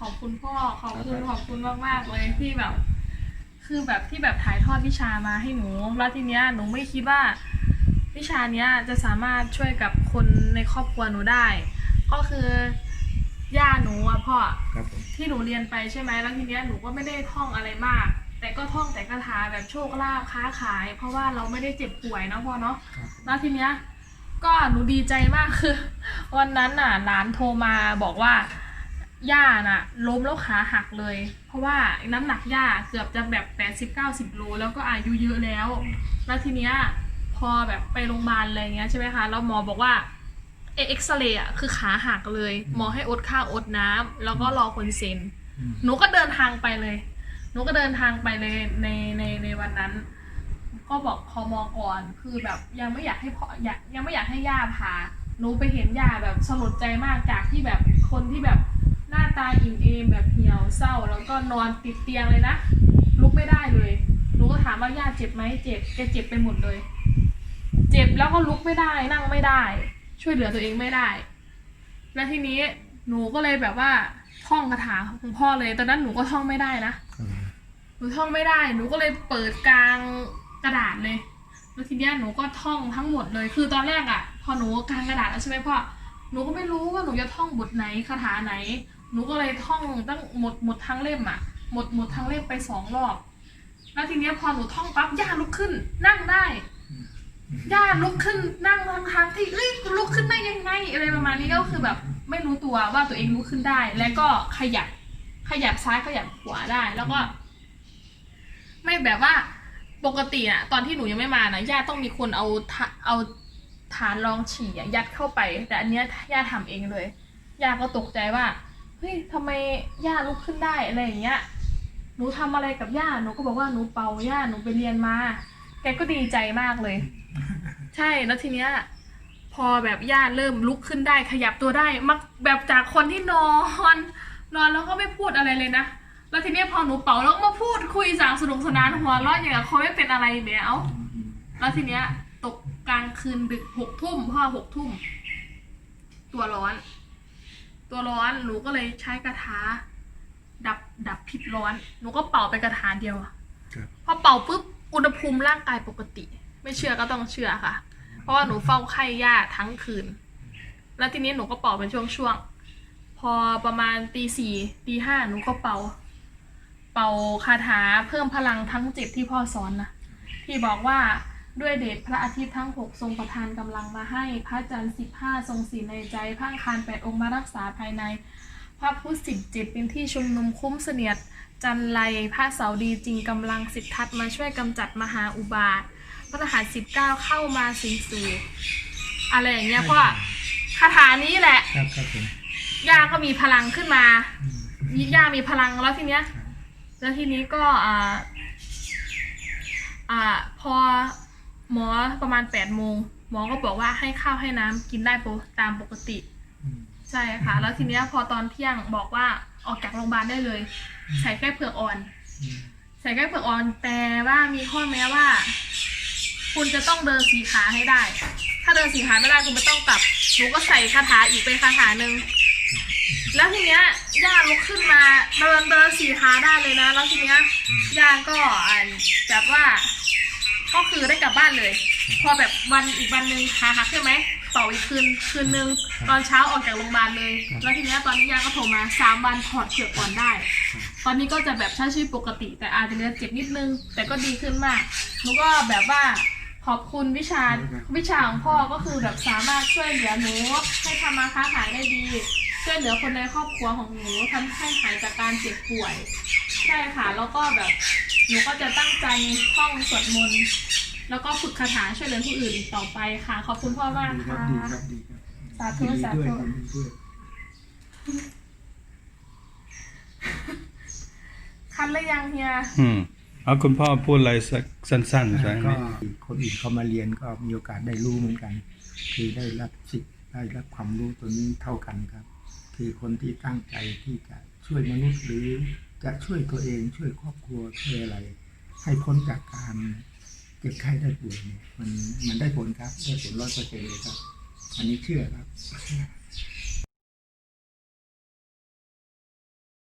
ขอบคุณพ่อขอบคุณครับขอบคุณมากๆเลยที่แบบ คือแบบที่แบบถ่ายทอดวิชามาให้หนูแล้วทีเนี้ยหนูไม่คิดว่า วิชาเนี้ยจะสามารถช่วยกับคนในครอบครัวหนูได้ ก็คือย่าหนูอะพ่อครับผมที่หนูเรียนไปใช่ไหมแล้วทีเนี้ยหนูก็ไม่ได้ท่องอะไรมาก แต่ก็ท่องแต่คาถาแบบโชคลาภค้าขาย เพราะว่าเราไม่ได้เจ็บป่วยเนาะพ่อเนาะครับแล้วทีเนี้ยก็หนูดีใจมากคือ วันนั้นน่ะหลานโทรมาบอกว่า ย่าน่ะ ล้มแล้วขาหักเลย เพราะว่าน้ำหนักย่าเกือบจะแบบแปดสิบเก้าสิบโลแล้วก็อายุเยอะแล้ว แล้วทีเนี้ยพอแบบไปโรงพยาบาลอะไรเงี้ยใช่ไหมคะแล้วหมอบอกว่าเอ็กซเรย์อะคือขาหักเลย หมอให้อดข้าวอดน้ำแล้วก็รอคนเซ็นหนูก็เดินทางไปเลยหนูก็เดินทางไปเลยในในในวันนั้น ก็บอกพอมอก่อนคือแบบยังไม่อยากให้พ่ออยากยังไม่อยากให้ย่าพาหนูไปเห็นย่าแบบสลดใจมากจากที่แบบคนที่แบบ น้าตาอิ่มเอมแบบเหี่ยวเศร้า แล้วก็นอนติดเตียงเลยนะ ลุกไม่ได้เลยหนูก็ถามว่าย่าเจ็บไหมเจ็บแกเจ็บไปหมดเลย เจ็บแล้วก็ลุกไม่ได้นั่งไม่ได้ ช่วยเหลือตัวเองไม่ได้ แล้วทีนี้หนูก็เลยแบบว่าท่องคาถาของพ่อเลยตอนนั้นหนูก็ท่องไม่ได้นะหนูท่องไม่ได้หนูก็เลยเปิดกลางกระดาษเลยแล้วทีเนี้ยหนูก็ท่องทั้งหมดเลย คือตอนแรกอะ่ะ พอหนูกลางกระดาษแล้วใช่ไหมพ่อหนูก็ไม่รู้ว่าหนูจะท่องบทไหนคาถาไหน หนูก็เลยท่องตั้งหมดหมดทั้งเล่มอะ หมดหมดทั้งเล่มไปสองรอบ แล้วทีเนี้ยพอหนูท่องปั๊บย่าลุกขึ้น นั่งได้ย่าลุกขึ้นนั่งทั้งทั้งที่เอ้ยลุกขึ้นได้ยังไงอะไรประมาณนี้ก็คือแบบ ไม่รู้ตัวว่าตัวเองลุกขึ้นได้ แล้วก็ขยับขยับซ้ายขยับขวาได้ แล้วก็ ไม่แบบว่าปกติอะตอนที่หนูยังไม่มานะย่าต้องมีคนเอาทะเอาฐานรองฉี่ยัดเข้าไป แต่อันเนี้ยย่าทำเองเลยย่าก็ตกใจว่า เฮ้ยทำไมย่าลุกขึ้นได้อะไรอย่างเงี้ย หนูทำอะไรกับย่า หนูก็บอกว่าหนูเป่าย่า หนูไปเรียนมา แกก็ดีใจมากเลย ใช่ แล้วทีเนี้ย พอแบบย่าเริ่มลุกขึ้นได้ ขยับตัวได้ มักแบบจากคนที่นอน นอนแล้วก็ไม่พูดอะไรเลยนะ แล้วทีเนี้ยพอหนูเป่าแล้วก็มาพูดคุยสางสนุกสนานหัวเราะอย่างกับเขาไม่เป็นอะไรเนี่ยเอาแล้วทีเนี้ย ตกกลางคืนดึกหกทุ่มพ่อหกทุ่ม ตัวร้อน ตัวร้อนหนูก็เลยใช้กระทาดับดับพิษร้อน หนูก็เป่าไปกระถาเดียวอะครับ พอเป่าปุ๊บอุณหภูมิร่างกายปกติ ไม่เชื่อก็ต้องเชื่อค่ะ เพราะว่าหนูเฝ้าไข้ย่าทั้งคืน แล้วทีนี้หนูก็เป่าเป็นช่วงๆ พอประมาณตีสี่ตีห้าหนูก็เป่า เป่าคาถาเพิ่มพลังทั้งเจ็ดที่พ่อสอนนะที่บอกว่า ด้วยเดชพระอาทิตย์ทั้งหกทรงประทานกำลังมาให้ พระจันทร์สิบห้าทรงสีในใจ พระคารแปดองค์มารักษาภายใน พระพุทธสิบเจ็ดเป็นที่ชุมนุมคุ้มเสนียด จันไรพระเสาดีจริงกำลังสิบทัศมาช่วยกำจัดมหาอุบาท พระทหารสิบเก้าเข้ามาสิงสู่อะไรอย่างเงี้ยเพราะคาถานี้แหละ ครับครับผมย่าก็มีพลังขึ้นมา ย่ามีพลังแล้วทีเนี้ย แล้วทีนี้ก็อ่าอ่าพอ หมอประมาณแปดโมงหมอก็บอกว่าให้ข้าวให้น้ำกินได้ปกตามปกติ อืม ใช่ค่ะ แล้วทีเนี้ยพอตอนเที่ยงบอกว่าออกจากโรงพยาบาลได้เลย ใส่แค่เผือกอ่อน อืมใส่แค่เผือกอ่อนแต่ว่ามีข้อแม้ว่า คุณจะต้องเดินสีขาให้ได้ ถ้าเดินสีขาไม่ได้คุณไม่ต้องกลับหนูก็ใส่คาถาอีกเป็นคาถาหนึ่งแล้วทีเนี้ยย่าลุกขึ้นมาเดินเดินสีขาได้เลยนะ แล้วทีเนี้ยย่าก็อ่านแบบว่า ก็คือได้กลับบ้านเลย พอแบบวันอีกวันหนึ่งขาหักใช่ไหมเป่าอีกคืนคืนนึงตอนเช้าออกจากโรงพยาบาลเลย แล้วทีเนี้ยตอนนี้ยาก็โทรมาสามวันถอดเผือกก่อนได้ ตอนนี้ก็จะแบบใช้ชีวิตปกติ แต่อาจจะเนื้อเจ็บนิดนึง แต่ก็ดีขึ้นมากหนูก็แบบว่าขอบคุณวิชาวิชาของพ่อก็คือแบบสามารถช่วยเหลือหนูให้ทำมาค้าขายได้ดีช่วยเหลือคนในครอบครัวของหนูทำให้หายจากการเจ็บป่วยใช่ค่ะแล้วก็แบบ หนูก็จะตั้งใจท่องสวดมนต์แล้วก็ฝึกคาถาช่วยเหลือผู้อื่นต่อไปค่ะ ขอบคุณพ่อมากดีครัค่ะ บดีครับดีครับสาธุดีสาด้วยธุครับดีด้วยคันหรือยังเฮีย อืมเอาคุณพ่อพูดอะไรสักสั้นๆสักก็นิดคนอื่นเขามาเรียนก็มีโอกาสได้รู้เหมือนกัน คือได้รับสิทธิ์ได้รับความรู้ตัวนี้เท่ากันครับ คือคนที่ตั้งใจที่จะช่วยมนุษย์หรือ จะช่วยตัวเองช่วยครอบครัวช่วยอะไร ให้พ้นจากการเจ็บไข้ได้ป่วยเนี่ยมันมันได้ผลครับได้ผลร้อยเปอร์เซ็นต์เลยครับ อันนี้เชื่อครับ